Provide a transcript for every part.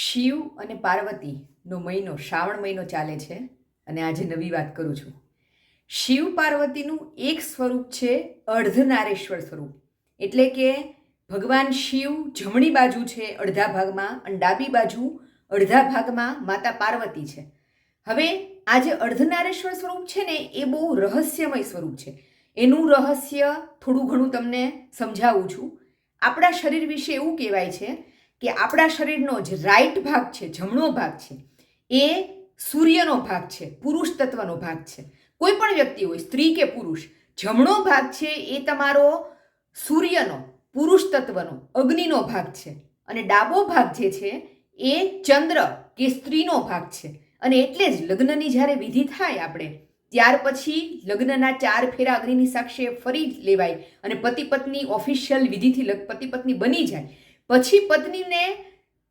શિવ અને પાર્વતીનો મહિનો, શ્રાવણ મહિનો ચાલે છે અને આજે નવી વાત કરું છું. શિવ પાર્વતીનું એક સ્વરૂપ છે અર્ધનારેશ્વર સ્વરૂપ. એટલે કે ભગવાન શિવ જમણી બાજુ છે અડધા ભાગમાં અને ડાબી બાજુ અડધા ભાગમાં માતા પાર્વતી છે. હવે આ જે અર્ધનારેશ્વર સ્વરૂપ છે ને, એ બહુ રહસ્યમય સ્વરૂપ છે. એનું રહસ્ય થોડું ઘણું તમને સમજાવું છું. આપણા શરીર વિશે એવું કહેવાય છે કે આપણા શરીરનો જે રાઈટ ભાગ છે, જમણો ભાગ છે, એ સૂર્યનો ભાગ છે, પુરુષ તત્વનો ભાગ છે. કોઈ પણ વ્યક્તિ હોય, સ્ત્રી કે પુરુષ, જમણો ભાગ છે એ તમારો સૂર્યનો, પુરુષ તત્વનો, અગ્નિનો ભાગ છે. અને ડાબો ભાગ જે છે એ ચંદ્ર કે સ્ત્રીનો ભાગ છે. અને એટલે જ લગ્નની જ્યારે વિધિ થાય આપણે, ત્યાર પછી લગ્નના ચાર ફેરા અગ્નિની સાક્ષીએ ફરી લેવાય અને પતિ પત્ની ઓફિશિયલ વિધિથી પતિ પત્ની બની જાય. પછી પત્નીને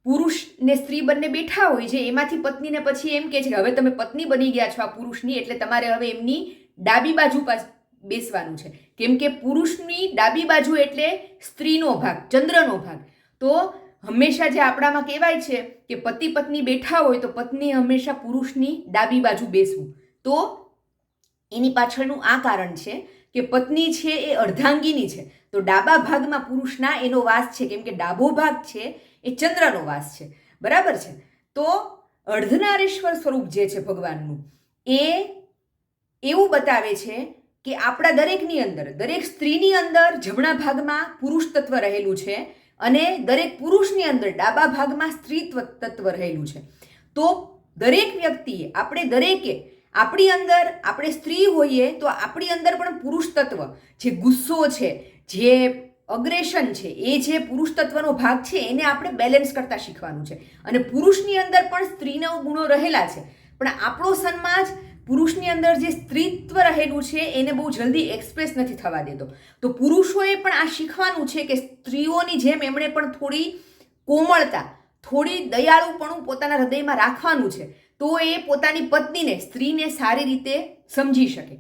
પુરુષ ને સ્ત્રી બંને બેઠા હોય છે, એમાંથી પત્નીને પછી એમ કહે છે કે હવે તમે પત્ની બની ગયા છો આ પુરુષની, એટલે તમારે હવે એમની ડાબી બાજુ પાસ બેસવાનું છે. કેમ કે પુરુષની ડાબી બાજુ એટલે સ્ત્રીનો ભાગ, ચંદ્રનો ભાગ. તો હંમેશા જે આપણામાં કહેવાય છે કે પતિ પત્ની બેઠા હોય તો પત્ની હંમેશા પુરુષની ડાબી બાજુ બેસવું. તો એની પાછળનું આ કારણ છે કે પત્ની છે એ અર્ધાંગીની છે. તો ડાબા ભાગમાં પુરુષના એનો વાસ છે. કેમ કે ડાબો ભાગ છે એ ચંદ્રનો વાસ છે. બરાબર છે? તો અર્ધનારેશ્વર સ્વરૂપ જે છે ભગવાનનું, એ એવું બતાવે છે કે આપણા દરેકની અંદર, દરેક સ્ત્રીની અંદર જમણા ભાગમાં પુરુષ તત્વ રહેલું છે અને દરેક પુરુષની અંદર ડાબા ભાગમાં સ્ત્રી તત્વ રહેલું છે. તો દરેક વ્યક્તિએ, આપણે દરેકે આપણી અંદર આપણે સ્ત્રી હોઈએ તો આપણી અંદર પણ પુરુષ તત્વ જે ગુસ્સો છે, જે અગ્રેશન છે, એ જે પુરુષ તત્વનો ભાગ છે, એને આપણે બેલેન્સ કરતા શીખવાનું છે. અને પુરુષની અંદર પણ સ્ત્રીના ગુણો રહેલા છે. પણ આપણો સમાજ પુરુષની અંદર જે સ્ત્રીત્વ રહેલું છે, એને બહુ જલ્દી એક્સપ્રેસ નથી થવા દેતો. તો પુરુષોએ પણ આ શીખવાનું છે કે સ્ત્રીઓની જેમ એમણે પણ થોડી કોમળતા, થોડી દયાળુપણું પોતાના હૃદયમાં રાખવાનું છે. તો એ પોતાની પત્નીને સ્ત્રીને સારી રીતે સમજી શકે.